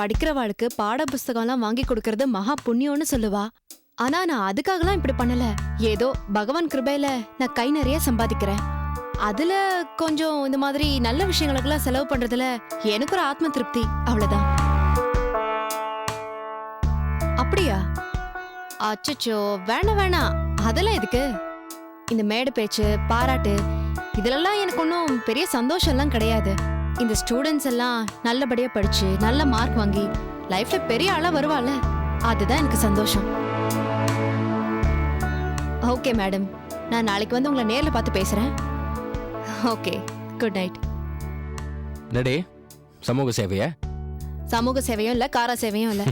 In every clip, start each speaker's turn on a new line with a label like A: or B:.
A: படிக்கிறவாளுக்கு பாட புஸ்தகம்லாம் வாங்கி கொடுக்கறது மகா புண்ணியம்னு சொல்லுவா. ஆனா நான் அதுக்காகலாம் இப்படி பண்ணல. ஏதோ பகவான் கிருபையில நான் கை நிறைய சம்பாதிக்கிறேன். அதுல கொஞ்சம் இந்த மாதிரி நல்ல விஷயங்களுக்கெல்லாம் செலவு பண்றதுல எனக்கு ஒரு ஆத்ம திருப்தி. அவ்வளவுதான். அப்படியா? அச்சோ வேணாம் வேணாம். அதெல்லாம் எதுக்கு? இந்த மேடு பேச்சு பாராட்டு இதுலெல்லாம் எனக்கு ஒன்றும் பெரிய சந்தோஷம்லாம் கிடையாது. இந்த ஸ்டூடெண்ட்ஸ் எல்லாம் நல்லபடியா படிச்சு நல்ல மார்க் வாங்கி லைஃப்ல பெரிய ஆளா வருவாள்ல? அதுதான் எனக்கு சந்தோஷம். ஓகே மேடம் நான் நாளைக்கு வந்து உங்களை நேர்ல பார்த்து பேசுறேன். ஓகே குட் நைட்
B: என்னடே? சமூக சேவையா?
A: சமூக சேவையும் இல்ல காரா சேவையும் இல்ல.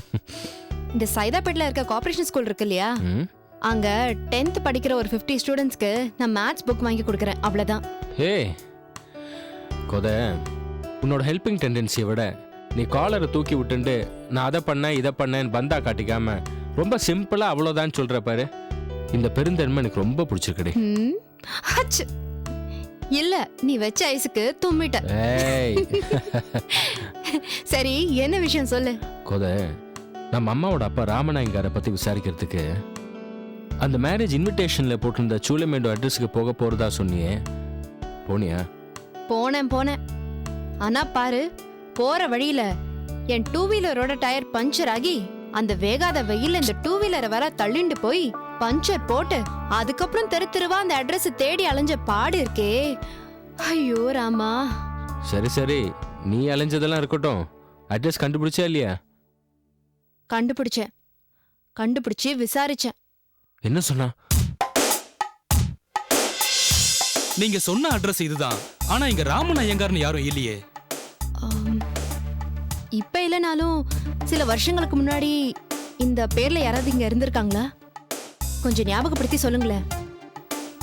A: இந்த சைதாப்பேட்ல இருக்க கார்ப்பரேஷன் ஸ்கூல் இருக்கு இல்லையா? அங்க 10th படிக்கிற ஒரு 50 ஸ்டூடெண்ட்ஸ்க்கு நான் மேத்ஸ் புக் வாங்கி கொடுக்குறேன். அவ்வளவுதான்.
B: ஹே. கொத. உன்னோட ஹெல்பிங் டெண்டன்சியை விட நீ காலரை தூக்கி விட்டுண்டு நான் அதை பண்ணேன் இதை பண்ணேன்னு பந்தா காட்டிக்காம ரொம்ப சிம்பிளா அவ்வளோதான் சொல்ற பாரு. இந்த பெருந்தன்மை எனக்கு ரொம்ப பிடிச்சிருக்குடி.
A: இல்ல நீ வச்ச ஐஸுக்கு தும்மிட்ட. சரி என்ன விஷயம் சொல்லு?
B: கொத நம்ம அம்மாவோட அப்பா ராமநாயங்காரை பத்தி விசாரிக்கிறதுக்கு அந்த மேரேஜ் இன்விடேஷன்ல போட்டிருந்த சூளமேடு அட்ரஸுக்கு போக போறதா சொன்னியே. போனியா?
A: போனேன் போனேன். ஆனா பாரு போற வழியில என் டூ வீலரோட டயர் பஞ்சர் ஆகி அந்த வேகாத வெயில்ல இந்த டூ வீலரை வர தள்ளிண்டு போய் பஞ்சர் போட்டு அதுக்கப்புறம் தெரு தெருவா அந்த அட்ரஸ் தேடி அலைஞ்ச பாடு இருக்கே. ஐயோ ராமா.
B: சரி சரி. நீ அலைஞ்சதெல்லாம் இருக்கட்டும். அட்ரஸ் கண்டுபிடிச்சா இல்லையா?
A: கண்டுபிடிச்சேன். கண்டுபிடிச்சு விசாரிச்சேன்.
B: என்ன சொன்னா?
C: நீங்க சொன்ன அட்ரஸ் இதுதான். ஆனா இங்க ராமன் ஐயங்கார்னு யாரும் இல்லையே.
A: இப்ப இல்லைனாலும் சில வருஷங்களுக்கு முன்னாடி இந்த பேர்ல யாராவது இங்க இருந்திருக்காங்களா? கொஞ்சம் ஞாபகப்படுத்தி சொல்லுங்களேன்.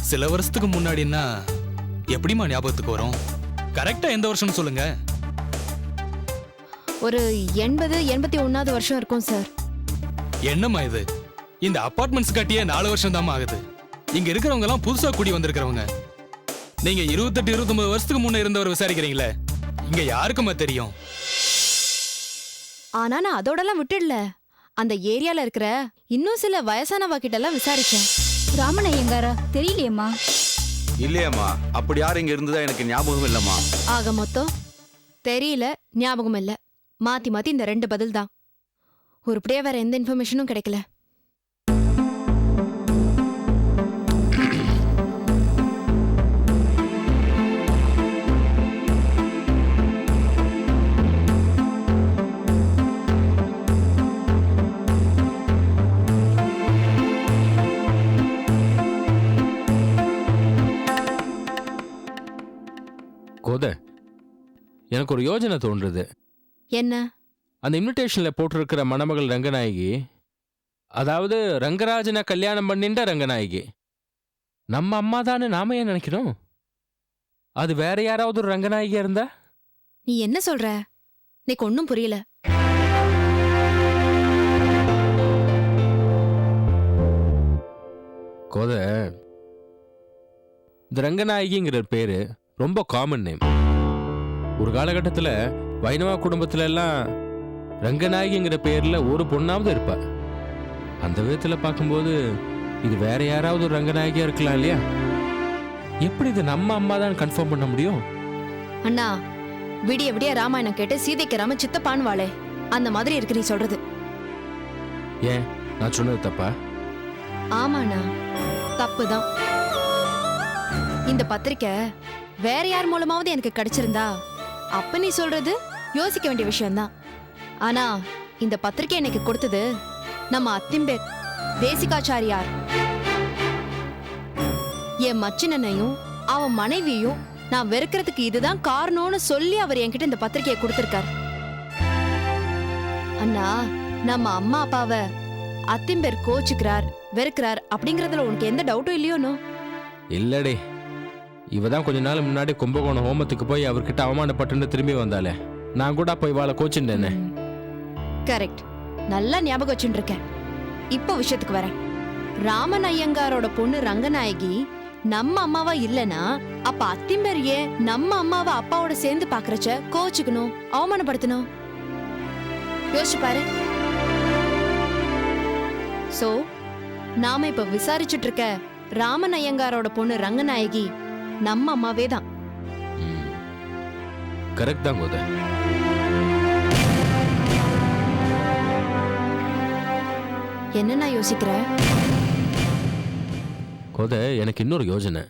C: சில வருஷத்துக்கு முன்னாடின்னா எப்படிம்மா ஞாபகத்துக்கு வரும்? கரெக்டா எந்த வருஷம்னு சொல்லுங்க.
A: ஒரு எண்பது எண்பத்தி ஒன்னாவது வருஷம் இருக்கும் சார்.
C: என்னம்மா இது? இந்த அபார்ட்மெண்ட்ஸ் கட்டியே நாலு வருஷம் ஆகுது. இங்க இருக்கிறவங்க எல்லாம் புதுசா கூடி வந்திருக்கிறவங்க. நீங்க இருபத்தெட்டு இருபத்தொன்பது வருஷத்துக்கு முன்ன இருந்தவர் விசாரிக்கிறீங்களே? இங்க யாருக்குமா தெரியும்?
A: ஆனா நான் அதோடலாம் விட்டுடல. அந்த ஏரியால இருக்கிற இன்னும் சில வயசானவ கிட்ட எல்லாம் விசாரிச்சேன்.
D: ராமன் ஐயங்காரா தெரியலையேம்மா?
E: இல்லையம்மா. அப்படி யாரும் இங்க இருந்ததா எனக்கு ஞாபகம் இல்லம்மா.
A: ஆக மொத்தம் தெரியல ஞாபகம் இல்ல. மாத்தி மாத்தி இந்த ரெண்டு பதில் தான் உருப்படியா வேற எந்த இன்ஃபர்மேஷனும் கிடைக்கல.
B: எனக்கு ஒரு யோஜனை தோன்றுது.
A: என்ன?
B: அந்த இன்விடேஷன்ல போட்டிருக்கிற மணமகள் ரங்கநாயகி அதாவது ரங்கராஜனை கல்யாணம் பண்ணின்ற ரங்கநாயகி நம்ம அம்மா தானே நாம ஏன் நினைக்கிறோம்? அது வேற யாராவது ஒரு ரங்கநாயகியா இருந்தா?
A: நீ என்ன சொல்ற? எனக்கு ஒன்னும் புரியல.
B: கோத இந்த ரங்கநாயகிங்கிற பேரு ரொம்ப காமன் நேம் ஒரு காலகட்டத்தில் வைணவா குடும்பத்துல எல்லாம் ரங்கநாயகிங்கிற பேர்ல ஒரு பொண்ணாவது இருப்பா. அந்த விதத்தில் பார்க்கும்போது இது வேற யாராவது ஒரு ரங்கநாயகியா இருக்கலாம் இல்லையா? எப்படி இது நம்ம அம்மா தான் கன்ஃபார்ம் பண்ண முடியும்?
A: அண்ணா விடிய விடிய ராமாயணம் கேட்டு சீதைக்கு ராம சித்தப்பான் வாளே அந்த மாதிரி இருக்கு நீ சொல்றது.
B: ஏன்? நான் சொன்னது தப்பா?
A: ஆமாண்ணா தப்புதான். இந்த பத்திரிக்கை வேற யார் மூலமாவது எனக்கு கிடைச்சிருந்தா அப்ப நீ சொல்றது? யோசிக்க வேண்டிய விஷயம்தான். ஆனா இந்த பத்திரிக்கை எனக்கு கொடுத்தது நம்ம அத்திம்பேர் தேசிகாச்சாரியார். என் மச்சினனையும் அவன் மனைவியும் நான் வெறுக்கிறதுக்கு இதுதான் காரணம்னு சொல்லி அவர் என்கிட்ட இந்த பத்திரிக்கையை கொடுத்திருக்கார். அண்ணா நம்ம அம்மா அப்பாவை அத்திம்பேர் கோச்சுக்கிறார் வெறுக்கிறார் அப்படிங்கறதுல உனக்கு எந்த டவுட்டும் இல்லையோனோ
B: இல்லடே. இவ தான் கொஞ்ச நாள் முன்னாடி கும்பகோணம் ஹோமத்துக்கு போய் அவர்கிட்ட அவமானப்பட்டுன்னு திரும்பி வந்தாலே நான் கூட போய் வாழ கோச்சுட்டேனே
A: கரெக்ட். நல்லா ஞாபகம் வச்சுட்டு இருக்கேன் இப்போ விஷயத்துக்கு வரேன். ராமன் ஐயங்காரோட பொண்ணு ரங்கநாயகி நம்ம அம்மாவா இல்லனா அப்ப அத்திம்பேர் ஏன் நம்ம அம்மாவை அப்பாவோட சேர்ந்து பாக்குறச்ச கோச்சுக்கணும் அவமானப்படுத்தணும். யோசிச்சு பாரு. சோ நாம இப்ப விசாரிச்சுட்டு இருக்க ராமன் ஐயங்காரோட பொண்ணு ரங்கநாயகி நம்ம அம்மாவே தான்.
B: கரெக்ட் தான் கோதை.
A: என்ன நான் யோசிக்கிற?
B: கோதை எனக்கு இன்னொரு யோஜனை.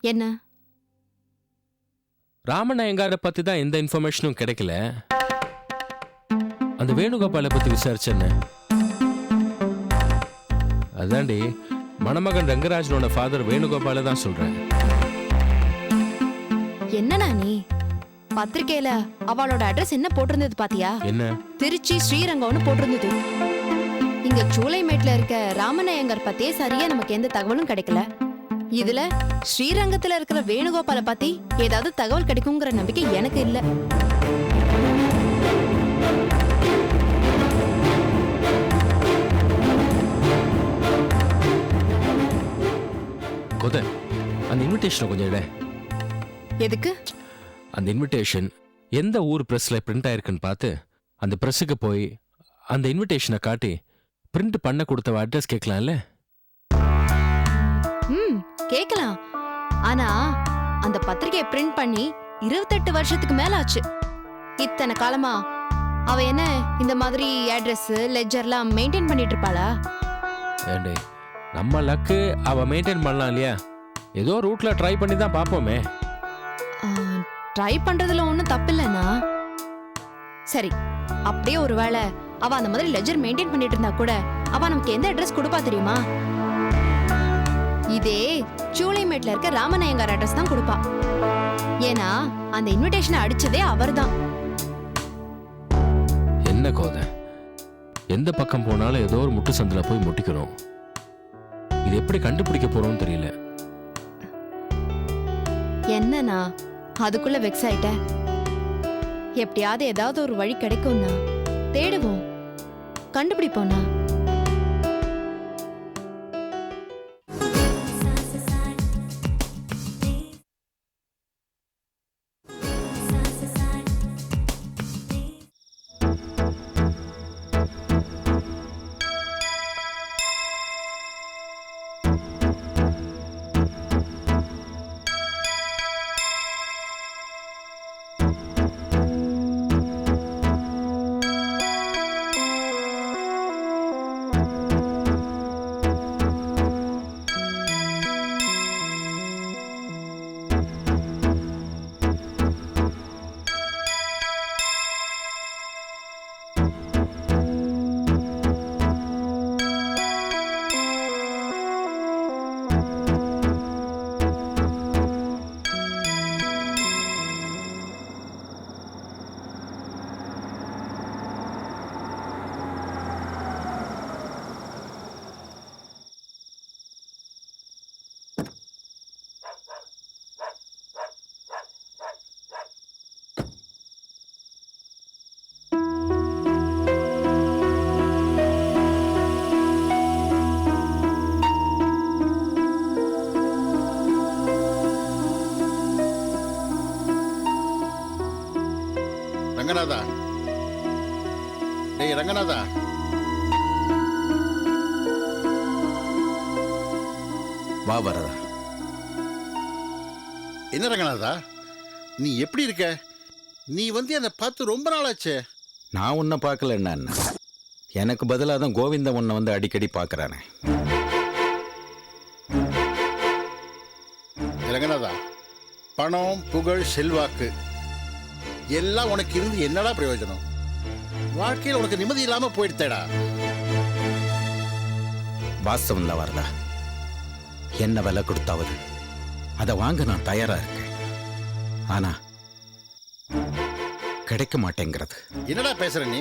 A: என்ன?
B: ராமன் ஐயங்காரை பத்தி தான் எந்த இன்ஃபர்மேஷனும் கிடைக்கல. அந்த வேணுகோபாலை பத்தி விசாரிச்சேன்னு. அதாண்டி மணமகன் ரங்கராஜனோட ஃபாதர் வேணுகோபால தான் சொல்றேன்
A: என்னண்ணா நீ? பத்திரிக்கையில அவளோட அட்ரஸ் என்ன போட்டிருந்தது பாத்தியா?
B: என்ன?
A: திருச்சி ஸ்ரீரங்கம்னு போட்டிருந்தது. இங்க சூளைமேட்ல இருக்க ராமநாயங்கர் பத்தியே சரியா நமக்கு எந்த தகவலும் கிடைக்கல. இதுல ஸ்ரீரங்கத்துல இருக்கிற வேணுகோபால பத்தி ஏதாவது தகவல் கிடைக்குங்கிற நம்பிக்கை எனக்கு இல்ல.
B: கோதை அந்த இன்விடேஷனை கொஞ்சம் இட
A: எதுக்கு?
B: அந்த இன்விடேஷன் எந்த ஊர் பிரஸ்ல பிரிண்ட் ஆயிருக்குன்னு பார்த்து அந்த பிரஸுக்கு போய் அந்த இன்விடேஷனை காட்டி பிரிண்ட் பண்ண கொடுத்தவ அட்ரஸ் கேட்கலாம்ல?
A: ம் கேக்கலாம் ஆனா அந்த பத்திரிகையை பிரிண்ட் பண்ணி இருபத்தெட்டு வருஷத்துக்கு மேல ஆச்சு. இத்தனை காலமா அவ என்ன இந்த மாதிரி அட்ரஸ் லெஜர்லாம் மெயின்டைன் பண்ணிட்டு இருப்பாளா?
B: ஏண்டே நம்ம லக்கு அவ மெயின்டைன் பண்ணலாம் இல்லையா? ஏதோ ரூட்ல ட்ரை பண்ணி தான் பார்ப்போமே.
A: ட்ரை பண்றதுல ஒன்றும் தப்பில்லைண்ணா. சரி அப்படியே ஒருவேளை அவ அந்த மாதிரி லெஜர் மெயின்டைன் பண்ணிட்டு இருந்தா கூட அவ நமக்கு எந்த அட்ரஸ் கொடுப்பா தெரியுமா? இதே சூளைமேட்ல இருக்க ராமநாயங்கார் அட்ரஸ் தான் கொடுப்பா. ஏன்னா அந்த இன்விடேஷனை அடிச்சதே அவர்தான்.
B: என்ன கோதை? எந்த பக்கம் போனாலும் ஏதோ ஒரு முட்டு சந்தில போய் முட்டிக்கிறோம். இது எப்படி கண்டுபிடிக்க போறோம்னு தெரியல.
A: என்னண்ணா? அதுக்குள்ள வெக்ஸ் ஆயிட்ட எப்படியாவது ஏதாவது ஒரு வழி கிடைக்கும்னா தேடுவோம். கண்டுபிடிப்போம்னா.
F: ரங்கநாதா. டேய் ரங்கநாதா. வா வரதா. என்ன ரங்கநாதா? நீ எப்படி இருக்க? நீ வந்து என்னை பார்த்து ரொம்ப நாளாச்சே.
G: நான் உன்னை பார்க்கல என்ன எனக்கு பதிலாக தான் கோவிந்தன் உன்னை வந்து அடிக்கடி பார்க்கறானே.
F: ரங்கநாதா. பணம் புகழ் செல்வாக்கு. எல்லாம் உனக்கு இருந்து என்னடா பிரயோஜனம்? வாழ்க்கையில் உனக்கு நிம்மதி இல்லாம போயிடுத்தேடா.
G: வாஸ்தவம் தான் வரதா. என்ன விலை கொடுத்தாவது? அதை வாங்க நான் தயாரா இருக்கேன். ஆனா கிடைக்க மாட்டேங்கிறது.
F: என்னடா பேசுற நீ?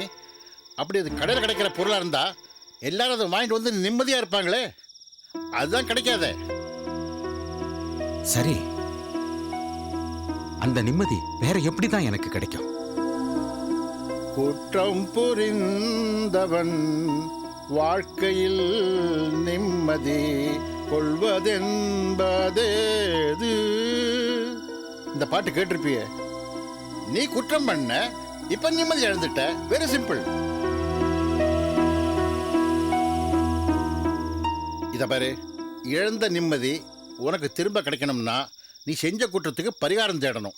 F: அப்படி அது கடையில் கிடைக்கிற பொருளா இருந்தா எல்லாரும் அதை வாங்கிட்டு வந்து நிம்மதியா இருப்பாங்களே? அதுதான் கிடைக்காதே.
G: சரி அந்த நிம்மதி வேற எப்படி தான் எனக்கு கிடைக்கும்?
F: குற்றம் புரிந்தவன் வாழ்க்கையில் நிம்மதி கொள்வதென்பதேது. இந்த பாட்டு கேட்டிருப்பிய? நீ குற்றம் பண்ண இப்ப நிம்மதி இழந்துட்ட. வெரி சிம்பிள் இத பாரு இழந்த நிம்மதி உனக்கு திரும்ப கிடைக்கணும்னா நீ செஞ்ச குற்றத்துக்கு பரிகாரம் தேடணும்.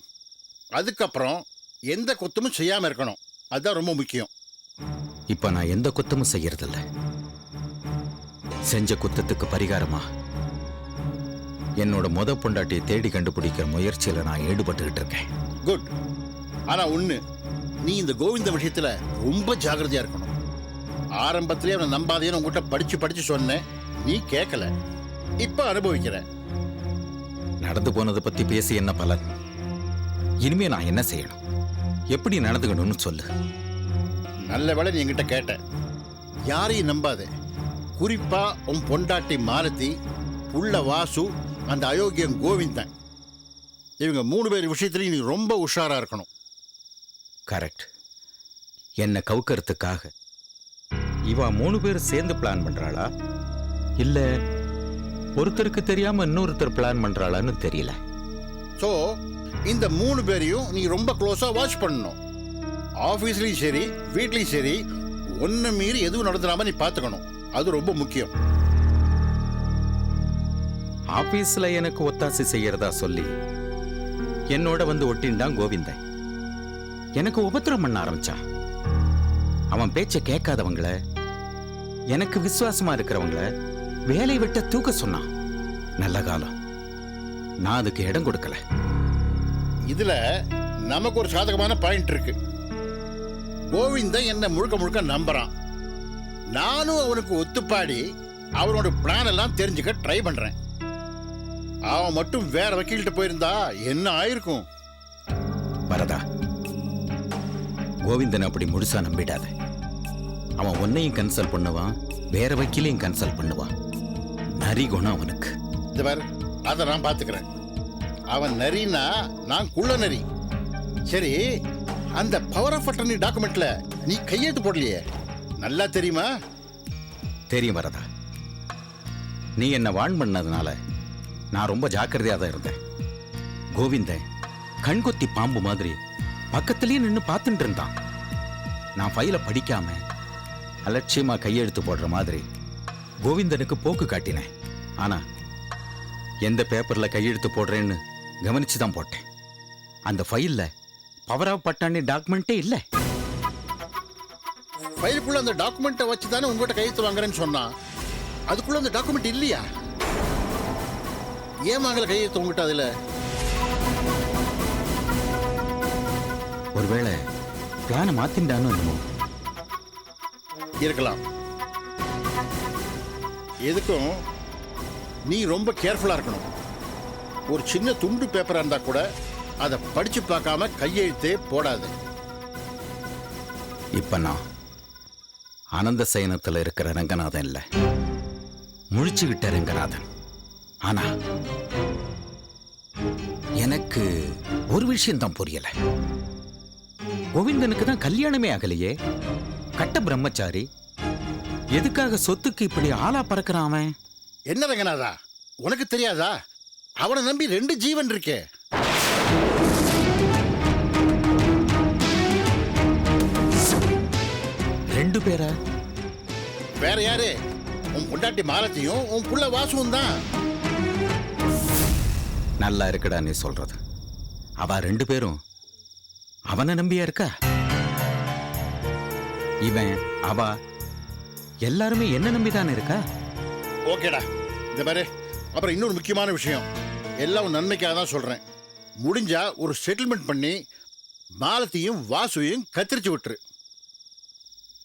F: அதுக்கப்புறம் எந்த குத்தமும் செய்யாம இருக்கணும். அதுதான் ரொம்ப முக்கியம்.
G: இப்ப நான் எந்த குத்தமும் செய்யறதில்ல. செஞ்ச குத்தத்துக்கு பரிகாரமா? என்னோட முத பொண்டாட்டியை தேடி கண்டுபிடிக்கிற முயற்சியில நான் ஈடுபட்டுக்கிட்டு இருக்கேன்.
F: குட் ஆனா ஒண்ணு நீ இந்த கோவிந்த விஷயத்துல ரொம்ப ஜாக்கிரதையா இருக்கணும். ஆரம்பத்திலே அவனை நம்பாதேன்னு உங்ககிட்ட படிச்சு படிச்சு சொன்னேன். நீ கேட்கல இப்ப அனுபவிக்கிற.
G: நடந்து போனதை பத்தி பேசி என்ன பலன்? இனிமே நான் என்ன செய்யணும்? எப்படி நடந்துக்கணும்னு சொல்லு.
F: நல்ல வேளை நீ என்கிட்ட கேட்ட. யாரையும் நம்பாதே. குறிப்பா உன் பொண்டாட்டி மாலதி புள்ள வாசு அந்த அயோக்கியன் கோவிந்தன். இவங்க மூணு பேர் விஷயத்துலயும் நீ ரொம்ப உஷாரா இருக்கணும்.
G: கரெக்ட். என்னை கவுக்கறதுக்காக. இவா மூணு பேர் சேர்ந்து பிளான் பண்றாளா? இல்ல ஒருத்தருக்கு தெரியாம இன்னொருத்தர் பிளான் பண்றாளான்னு தெரியல.
F: ஸோ இந்த மூணு பேரையும் நீ ரொம்ப க்ளோஸா வாட்ச் பண்ணணும். ஆஃபீஸ்லயும் சரி வீட்லயும் சரி ஒன்னு மீறி எதுவும் நடந்துடாம நீ பார்த்துக்கணும் அது ரொம்ப முக்கியம்.
G: ஆபீஸ்ல எனக்கு ஒத்தாசை செய்யறதா சொல்லி என்னோட வந்து ஒட்டின்டான் கோவிந்தன். எனக்கு உபத்திரம் பண்ண ஆரம்பிச்சான் அவன் பேச்ச கேட்காதவங்கள எனக்கு விசுவாசமா இருக்கிறவங்கள வேலை விட்ட தூக்க சொன்னான் நல்ல காலம். நான் அதுக்கு இடம் கொடுக்கல.
F: இதுல நமக்கு ஒரு சாதகமான பாயிண்ட் இருக்கு. கோவிந்தன் என்ன முழுக்க முழுக்க நம்புறான். நானும் அவனுக்கு ஒத்துப்பாடி அவனோட பிளான் எல்லாம் தெரிஞ்சுக்க ட்ரை பண்றேன். அவன் மட்டும் வேற வக்கீல்கிட்ட போயிருந்தா என்ன ஆயிருக்கும்?
G: வரதா கோவிந்தன் அப்படி முழுசா நம்பிடாத. அவன் உன்னையும் கன்சல்ட் பண்ணுவான் வேற வக்கீலையும் கன்சல்ட் பண்ணுவான். நரி குணம் அவனுக்கு.
F: இது பாரு அதை நான் பாத்துக்கிறேன் அவன் நரினா நான் குள்ள நரி. சரி அந்த பவர் ஆஃப் அட்டர்னி டாக்குமெண்ட்ல நீ கையெழுத்து போடலையே. நல்லா தெரியுமா?
G: தெரியும் வரதா. நீ என்ன வான் பண்ணதுனால நான் ரொம்ப ஜாக்கிரதையா தான் இருந்தேன். கோவிந்தன் கண்கொத்தி பாம்பு மாதிரி பக்கத்திலேயே நின்று பார்த்துட்டு இருந்தான். நான் ஃபைலை படிக்காம அலட்சியமா கையெழுத்து போடுற மாதிரி கோவிந்தனுக்கு போக்கு காட்டினேன். ஆனா எந்த பேப்பர்ல கையெழுத்து போடுறேன்னு கவனிச்சு தான் போட்டேன். அந்த ஃபைல்ல பவர் ஆஃப் பட்டாணி டாக்குமெண்ட்டே இல்லை.
F: ஃபைலுக்குள்ள அந்த டாக்குமெண்ட்டை வச்சு தானே உங்ககிட்ட கையெழுத்து வாங்குறேன்னு சொன்னான் அதுக்குள்ள அந்த டாக்குமெண்ட் இல்லையா? ஏன் வாங்கல கையெழுத்து உங்ககிட்ட அதுல?
G: ஒருவேளை பிளானை மாத்தின்டானோ என்னமோ?
F: இருக்கலாம். எதுக்கும்? நீ ரொம்ப கேர்ஃபுல்லா இருக்கணும். ஒரு சின்ன துண்டு பேப்பரா இருந்தா கூட அதை படிச்சு பார்க்காம கையெழுத்தே போடாது.
G: இப்ப நான் அனந்த சயனத்தில் இருக்கிற ரங்கநாதன் இல்ல. முழிச்சுக்கிட்ட ரங்கநாதன். ஆனா எனக்கு ஒரு விஷயம் தான் புரியல. கோவிந்தனுக்கு தான் கல்யாணமே ஆகலையே. கட்ட பிரம்மச்சாரி எதுக்காக சொத்துக்கு இப்படி ஆளா பறக்கிறான் அவன்?
F: என்ன ரங்கநாதா? உனக்கு தெரியாதா? அவனை நம்பி ரெண்டு ஜீவன் இருக்கே.
G: ரெண்டு பேரா?
F: வேற யாரு? உன் பொண்டாட்டி மாலத்தையும் உன் புள்ள வாசுவும் தான்.
G: நல்லா இருக்குடா நீ சொல்றது. அவ ரெண்டு பேரும் அவனை நம்பியா இருக்கா? இவன் அவ எல்லாருமே என்ன நம்பிதானே இருக்கா?
F: ஓகேடா. இந்த பாரு. அப்புறம் இன்னொரு முக்கியமான விஷயம். எல்லாம் நன்மைக்காக தான் சொல்றேன். முடிஞ்சா ஒரு செட்டில்மெண்ட் பண்ணி மாலத்தையும் வாசுவையும் கத்திரிச்சு விட்டுரு.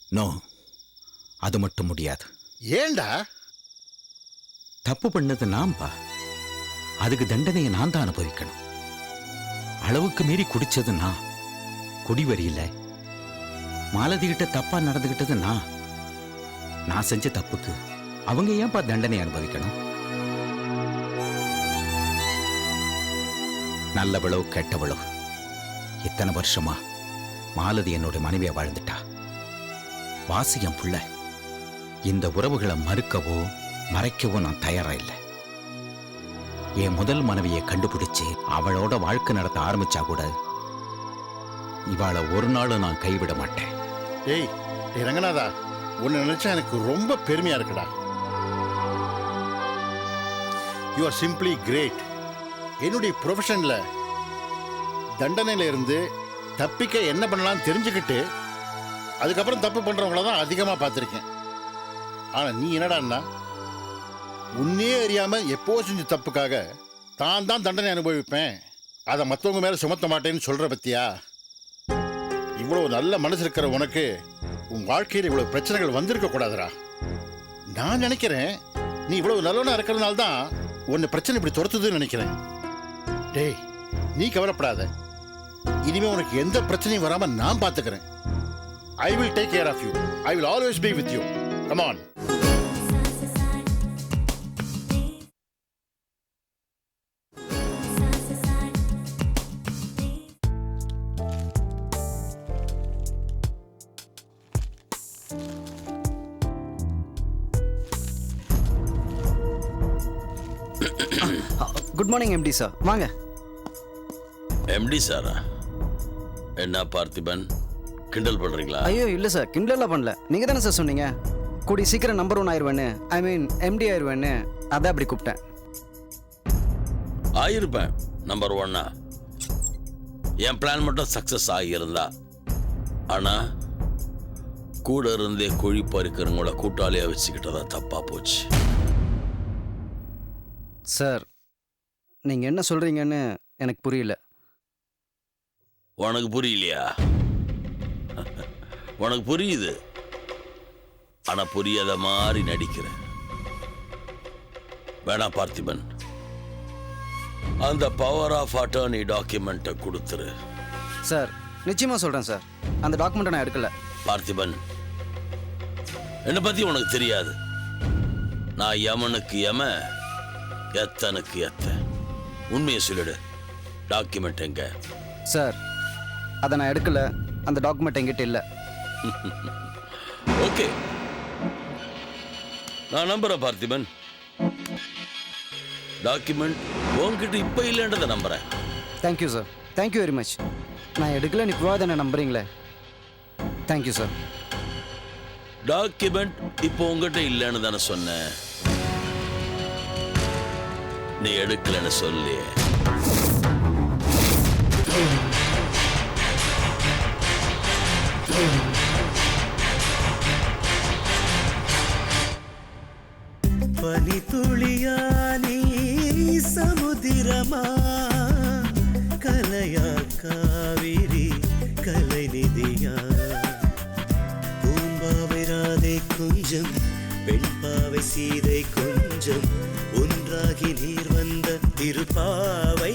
G: நோ. அது மட்டும் முடியாது.
F: ஏன்டா?
G: தப்பு பண்ணது நான்பா அதுக்கு தண்டனையை நான் தான் அனுபவிக்கணும். அளவுக்கு மீறி குடிச்சது நான். குடிவரியில மாலதி கிட்ட தப்பா நடந்துகிட்டது நான். நான் செஞ்ச தப்புக்கு அவங்க ஏன்பா தண்டனை அனுபவிக்கணும்? நல்லவளோ கெட்டவளோ இத்தனை வருஷமா மாலதி என்னோட மனைவியை வாழ்ந்துட்டா? வாசியம் புள்ள இந்த உறவுகளை மறுக்கவோ மறைக்கவோ நான் தயாரா இல்லை. என் முதல் மனைவியை கண்டுபிடிச்சு அவளோட வாழ்க்கை நடத்த ஆரம்பிச்சா கூட இவாளை ஒரு நாளும் நான் கைவிட மாட்டேன்.
F: ஏய் ஏய் ரங்கநாதா உன்னை நினைச்சா எனக்கு ரொம்ப பெருமையா இருக்குடா. யூ ஆர் சிம்பிளி கிரேட் என்னுடைய ப்ரொஃபஷனில் தண்டனையில இருந்து தப்பிக்க என்ன பண்ணலாம் தெரிஞ்சுக்கிட்டு அதுக்கப்புறம் தப்பு பண்றவங்கள தான் அதிகமாக பார்த்துருக்கேன். ஆனால் நீ என்னடான்னா உன்னே அறியாம எப்போ செஞ்ச தப்புக்காக தான் தான் தண்டனை அனுபவிப்பேன். அதை மற்றவங்க மேலே சுமத்த மாட்டேன்னு சொல்ற பத்தியா? இவ்வளோ நல்ல மனசு இருக்கிற உனக்கு உன் வாழ்க்கையில் இவ்வளவு பிரச்சனைகள் வந்திருக்க கூடாதுரா நான் நினைக்கிறேன் நீ இவ்வளவு நல்லவனா இருக்கிறதுனால தான் உன்னை பிரச்சனை இப்படி துரத்துதுன்னு நினைக்கிறேன். டேய் நீ கவலைப்படாத. இனிமே உனக்கு எந்த பிரச்சனையும் வராம நான் பாத்துக்கிறேன். I will take care of you I will always be with you come
H: morning MD sir வாங்க.
I: எம்டி சாரா? என்ன பார்த்திபன்? கிண்டல் பண்றீங்களா?
H: ஐயோ இல்லை சார் கிண்டலாம் பண்ணல. நீங்கள் தானே சார் சொன்னீங்க? கூடி சீக்கிரம் நம்பர் ஒன் ஆயிடுவேன்னு ஐ மீன் எம்டி ஆயிடுவேன்னு அதான் அப்படி கூப்பிட்டேன்.
I: ஆயிருப்பேன் நம்பர் ஒன்னா என் பிளான் மட்டும் சக்சஸ் ஆகியிருந்தா. ஆனா கூட இருந்தே குழி பறிக்கிறவங்கள கூட்டாளியா வச்சுக்கிட்டதா தப்பா போச்சு.
H: சார் நீங்கள் என்ன சொல்கிறீங்கன்னு எனக்கு புரியல.
I: உனக்கு புரியலையா? உனக்கு புரியுது? ஆனா புரியாத மாதிரி நடிக்கிற. வேணா பார்த்திபன். அந்த பவர் ஆஃப் அட்டர்னி டாக்குமெண்ட்டை கொடுத்துரு.
H: சார் நிச்சயமாக சொல்கிறேன் சார். அந்த டாக்குமெண்ட்டை நான் எடுக்கல.
I: பார்த்திபன் என்னை பத்தி உனக்கு தெரியாது. நான் யமனுக்கு யம எத்தனுக்கு எத்த. உண்மையை சொல்லிடு. டாக்குமெண்ட் எங்க?
H: சார் அதை நான் எடுக்கல. அந்த டாக்குமெண்ட் என்கிட்ட இல்லை.
I: ஓகே நான் நம்புறேன் பார்த்திபன். டாக்குமெண்ட் உன்கிட்ட இப்ப இல்லைன்றதை நம்புறேன்.
H: Thank you sir thank you very much நான் எடுக்கல நீ என்ன நம்புறீங்களே? தேங்க்யூ சார்
I: டாக்குமெண்ட் இப்போ உங்ககிட்ட இல்லைன்னு தானே சொன்னேன். நீ எடுக்கலன்னு சொல்லி.
J: பனி துளியா நீ சமுதிரமா? கலையா காவிரி கலை நிதியா? பூம்பாவை ராதை கொஞ்சம் வெண்பாவை சீதை கொஞ்சம் ஒன்றாகி நீர் திருப்பாவை